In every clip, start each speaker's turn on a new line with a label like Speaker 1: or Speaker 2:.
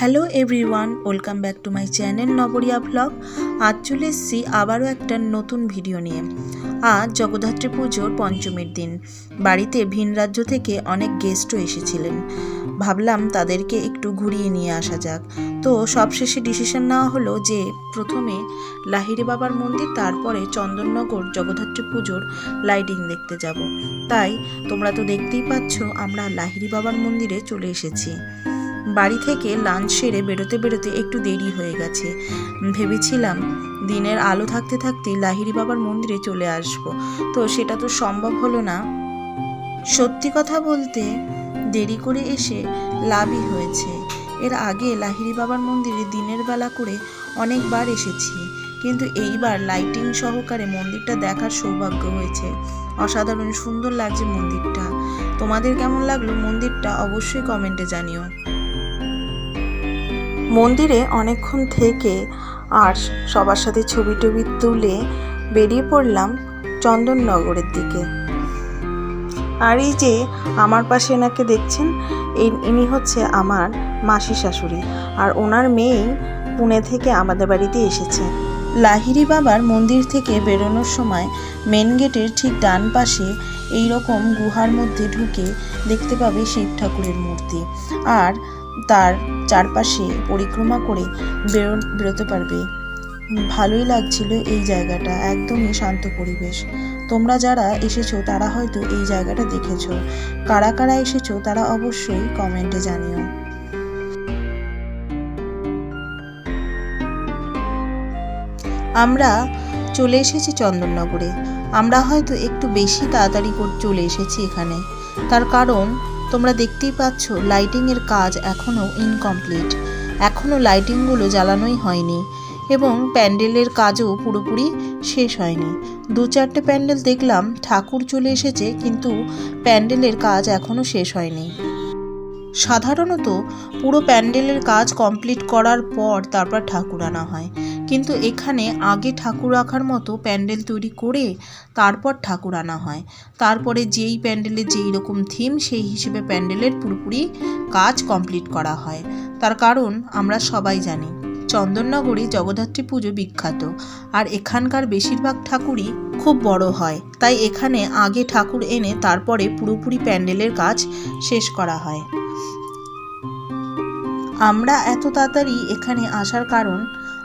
Speaker 1: Hello everyone, welcome back to my channel নবরিয়া blog. আজ চলে এসেছি আবারও একটা নতুন ভিডিও নিয়ে। আজ জগদ্ধাত্রী পুজোর পঞ্চমীর দিন। বাড়িতে ভিন রাজ্য থেকে অনেক গেস্টও এসেছিলেন। ভাবলাম তাদেরকে একটু ঘুরিয়ে নিয়ে আসা যাক। তো সবশেষে ডিসিশন নেওয়া হলো যে প্রথমে লাহিড়ি বাবার মন্দির, তারপরে চন্দননগর জগদ্ধাত্রী পুজোর লাইটিং দেখতে যাব। তাই তোমরা তো দেখতেই পাচ্ছ, আমরা লাহিড়ি বাবার মন্দিরে চলে এসেছি। বাড়ি থেকে লাঞ্চ সেরে বেরোতে বেরোতে একটু দেরি হয়ে গেছে। ভেবেছিলাম দিনের আলো থাকতে থাকতে লাহিড়ি বাবার মন্দিরে চলে আসব। তো সেটা তো সম্ভব হলো না। সত্যি কথা বলতে দেরি করে এসে লাভই হয়েছে। এর আগে লাহিড়ি বাবার মন্দিরে দিনের বেলা করে অনেকবার এসেছি। কিন্তু এইবার লাইটিং সহকারে মন্দিরটা দেখার সৌভাগ্য হয়েছে। অসাধারণ সুন্দর লাগছে মন্দিরটা। তোমাদের কেমন লাগল মন্দিরটা অবশ্যই কমেন্টে জানিও। মন্দিরে অনেকক্ষণ থেকে আর সবার সাথে ছবি টবি তুলে বেরিয়ে পড়লাম চন্দননগরের দিকে। আর এই যে আমার পাশে এনাকে দেখছেন ইনি হচ্ছে আমার মাসি শাশুড়ি আর ওনার মেয়েই পুনে থেকে আমাদের বাড়িতে এসেছে। লাহিরি বাবার মন্দির থেকে বেরোনোর সময় মেন গেটের ঠিক ডান পাশে এই রকম গুহার মধ্যে ঢুকে দেখতে পাবে শিব ঠাকুরের মূর্তি। আর তার চারপাশে পরিক্রমা করে বেরো, বেরোতে পারবে। ভালোই লাগছিল এই জায়গাটা, একদমই শান্ত পরিবেশ। তোমরা যারা এসেছ, তারা হয়তো এই জায়গাটা দেখেছ। কারা কারা এসেছ, তারা অবশ্যই কমেন্টে জানিও। আমরা চলে এসেছি চন্দননগরে। আমরা হয়তো একটু বেশি তাড়াতাড়ি চলে এসেছি এখানে। তার কারণ তোমরা দেখতেই পাচ্ছ লাইটিংয়ের কাজ এখনও ইনকমপ্লিট এখনও লাইটিংগুলো জ্বালানোই হয়নি এবং প্যান্ডেলের কাজও পুরোপুরি শেষ হয়নি। দু চারটে প্যান্ডেল দেখলাম, ঠাকুর চলে এসেছে, কিন্তু প্যান্ডেলের কাজ এখনও শেষ হয়নি। সাধারণত পুরো প্যান্ডেলের কাজ কমপ্লিট করার পর তারপর ঠাকুর আনা হয়। কিন্তু এখানে আগে ঠাকুর রাখার মতো প্যান্ডেল তৈরি করে তারপর ঠাকুর আনা হয়। তারপরে যেই প্যান্ডেলের যেই রকম থিম সেই হিসেবে প্যান্ডেলের পুরোপুরি কাজ কমপ্লিট করা হয়। তার কারণ আমরা সবাই জানি, চন্দননগরে জগদ্ধাত্রী পুজো বিখ্যাত। আর এখানকার বেশিরভাগ ঠাকুরই খুব বড় হয়। তাই এখানে আগে ঠাকুর এনে তারপরে পুরোপুরি প্যান্ডেলের কাজ শেষ করা হয়। আমরা এত তাড়াতাড়ি এখানে আসার কারণ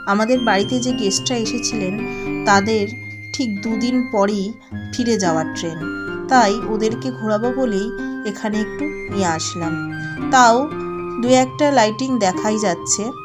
Speaker 1: আমাদের বাড়িতে যে গেস্টরা এসেছিলেন, তাদের ঠিক দুদিন পরেই ফিরে যাওয়ার ট্রেন। তাই ওদেরকে ঘোরাবো বলেই এখানে একটু নিয়ে আসলাম। তাও দু একটা লাইটিং দেখাই যাচ্ছে।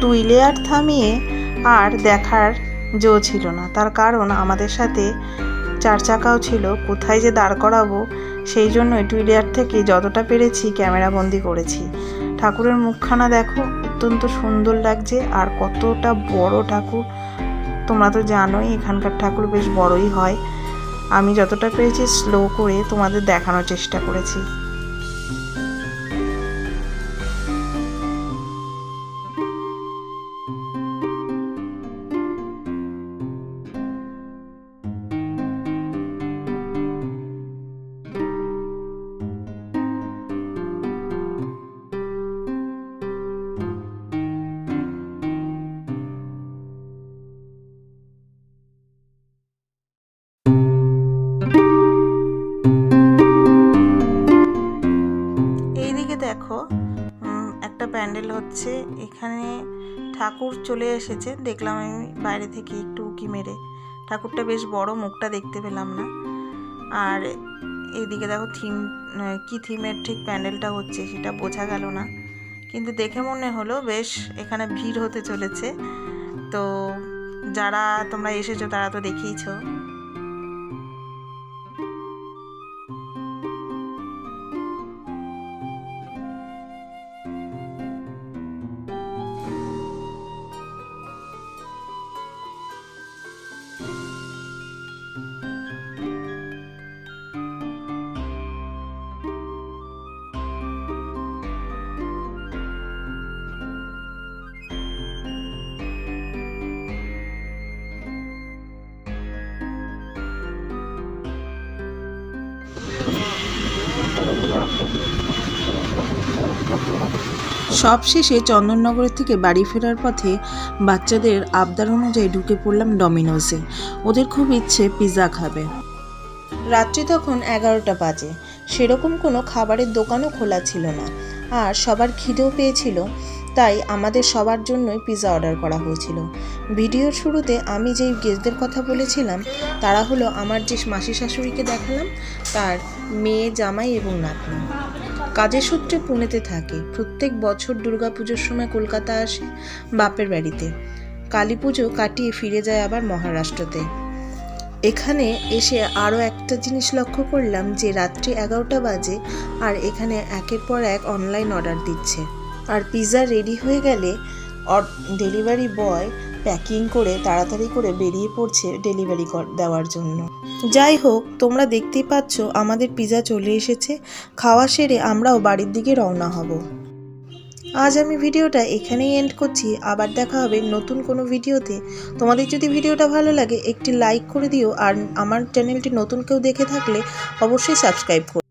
Speaker 1: টু হুইলার থামিয়ে আর দেখার জো ছিল না। তার কারণ আমাদের সাথে চার চাকাও ছিল, কোথায় যে দাঁড় করাবো সেই টু হুইলার থেকে যতটা পেরেছি ক্যামেরা বন্দি করেছি। ঠাকুরের মুখখানা দেখো, অত্যন্ত সুন্দর লাগছে আর কতটা বড় ঠাকুর। তোমরা তো জানোই, এখানকার ঠাকুর বেশ বড়ই হয়। আমি যতটা পেরেছি স্লো করে তোমাদের দেখানোর চেষ্টা করেছি। দেখো একটা প্যান্ডেল হচ্ছে, এখানে ঠাকুর চলে এসেছে। দেখলাম আমি বাইরে থেকে একটু উকি মেরে। ঠাকুরটা বেশ বড়, মুখটা দেখতে পেলাম না। আর এইদিকে দেখো থিম কি থিমের ঠিক প্যান্ডেলটা হচ্ছে সেটা বোঝা গেল না। কিন্তু দেখে মনে হলো বেশ এখানে ভিড় হতে চলেছে। তো যারা তোমরা এসেছ তারা তো দেখেইছো। সবশেষে চন্দননগরের থেকে বাড়ি ফেরার পথে বাচ্চাদের আবদার অনুযায়ী ঢুকে পড়লাম ডমিনোসে ওদের খুব ইচ্ছে পিৎজা খাবে। রাত্রি তখন এগারোটা বাজে। সেরকম কোনো খাবারের দোকানও খোলা ছিল না। আর সবার খিদেও পেয়েছিল। তাই আমাদের সবার জন্যই পিৎজা অর্ডার করা হয়েছিল। ভিডিওর শুরুতে আমি যেই গেস্টদের কথা বলেছিলাম, তারা হলো আমার যে মাসি শাশুড়িকে দেখালাম, তার মেয়ে, জামাই এবং নাতনি। কাজের সূত্রে পুনেতে থাকে। প্রত্যেক বছর দুর্গাপুজোর সময় কলকাতা আসে বাপের বাড়িতে। কালী পুজো কাটিয়ে ফিরে যায় আবার মহারাষ্ট্রতে। এখানে এসে আরও একটা জিনিস লক্ষ্য করলাম যে, রাত্রি এগারোটা বাজে আর এখানে একের পর এক অনলাইন অর্ডার দিচ্ছে। আর পিৎজা রেডি হয়ে গেলে ডেলিভারি বয় প্যাকিং করে তাড়াতাড়ি করে বেরিয়ে পড়ছে ডেলিভারি দেওয়ার জন্য। যাই হোক, তোমরা দেখতেই পাচ্ছ আমাদের পিৎজা চলে এসেছে। খাওয়া সেরে আমরাও বাড়ির দিকে রওনা হব। আজ আমি ভিডিওটা এখানেই এন্ড করছি। আবার দেখা হবে নতুন কোনো ভিডিওতে। তোমাদের যদি ভিডিওটা ভালো লাগে, একটি লাইক করে দিও। আর আমার চ্যানেলটি নতুন কেউ দেখে থাকলে অবশ্যই সাবস্ক্রাইব করো